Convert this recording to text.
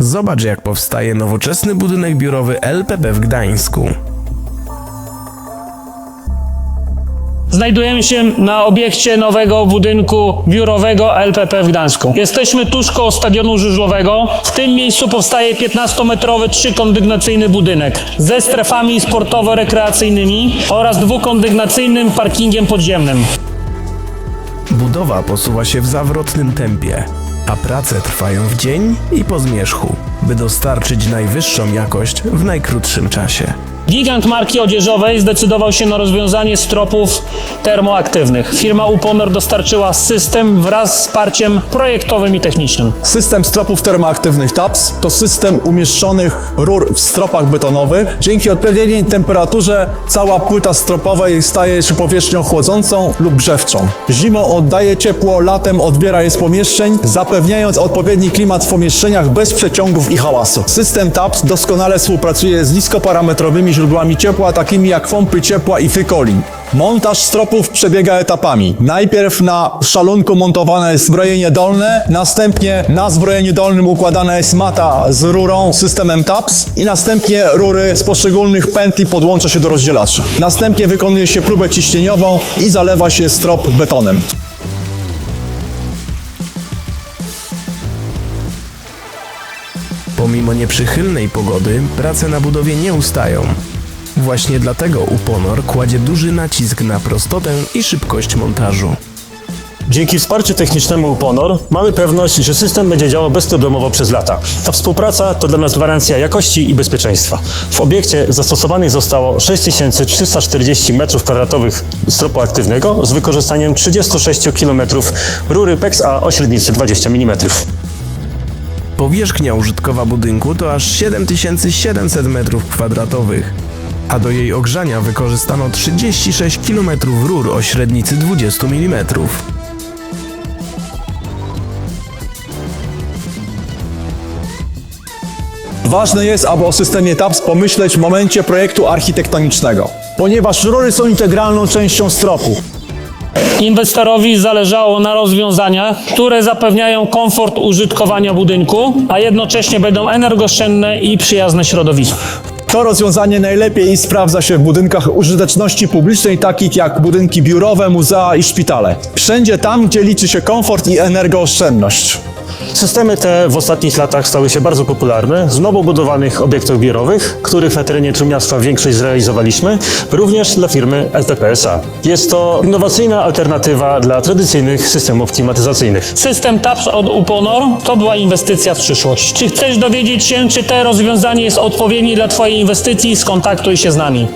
Zobacz jak powstaje nowoczesny budynek biurowy LPP w Gdańsku. Znajdujemy się na obiekcie nowego budynku biurowego LPP w Gdańsku. Jesteśmy tuż koło stadionu żużlowego. W tym miejscu powstaje 15-metrowy trzykondygnacyjny budynek ze strefami sportowo-rekreacyjnymi oraz dwukondygnacyjnym parkingiem podziemnym. Budowa posuwa się w zawrotnym tempie, a prace trwają w dzień i po zmierzchu, by dostarczyć najwyższą jakość w najkrótszym czasie. Gigant marki odzieżowej zdecydował się na rozwiązanie stropów termoaktywnych. Firma Uponor dostarczyła system wraz z wsparciem projektowym i technicznym. System stropów termoaktywnych TAPS to system umieszczonych rur w stropach betonowych. Dzięki odpowiedniej temperaturze cała płyta stropowa staje się powierzchnią chłodzącą lub grzewczą. Zimą oddaje ciepło, latem odbiera je z pomieszczeń, zapewniając odpowiedni klimat w pomieszczeniach bez przeciągów i hałasu. System TAPS doskonale współpracuje z niskoparametrowymi źródłami ciepła, takimi jak pompy ciepła i Fykolin. Montaż stropów przebiega etapami. Najpierw na szalunku montowane jest zbrojenie dolne, następnie na zbrojeniu dolnym układana jest mata z rurą systemem TAPS i następnie rury z poszczególnych pętli podłącza się do rozdzielacza. Następnie wykonuje się próbę ciśnieniową i zalewa się strop betonem. Pomimo nieprzychylnej pogody, prace na budowie nie ustają. Właśnie dlatego Uponor kładzie duży nacisk na prostotę i szybkość montażu. Dzięki wsparciu technicznemu Ponor mamy pewność, że system będzie działał bezproblemowo przez lata. Ta współpraca to dla nas gwarancja jakości i bezpieczeństwa. W obiekcie zastosowanych zostało 6340 m2 stropu aktywnego z wykorzystaniem 36 km rury PEX-A o średnicy 20 mm. Powierzchnia użytkowa budynku to aż 7700 m2, a do jej ogrzania wykorzystano 36 km rur o średnicy 20 mm. Ważne jest, aby o systemie TAPS pomyśleć w momencie projektu architektonicznego, ponieważ rury są integralną częścią stropu. Inwestorowi zależało na rozwiązaniach, które zapewniają komfort użytkowania budynku, a jednocześnie będą energooszczędne i przyjazne środowisku. To rozwiązanie najlepiej sprawdza się w budynkach użyteczności publicznej, takich jak budynki biurowe, muzea i szpitale. Wszędzie tam, gdzie liczy się komfort i energooszczędność. Systemy te w ostatnich latach stały się bardzo popularne z nowo budowanych obiektów biurowych, których na terenie Trójmiasta większość zrealizowaliśmy, również dla firmy LPPSA. Jest to innowacyjna alternatywa dla tradycyjnych systemów klimatyzacyjnych. System TAPS od Uponor to była inwestycja w przyszłość. Czy chcesz dowiedzieć się, czy to rozwiązanie jest odpowiednie dla Twojej inwestycji? Skontaktuj się z nami.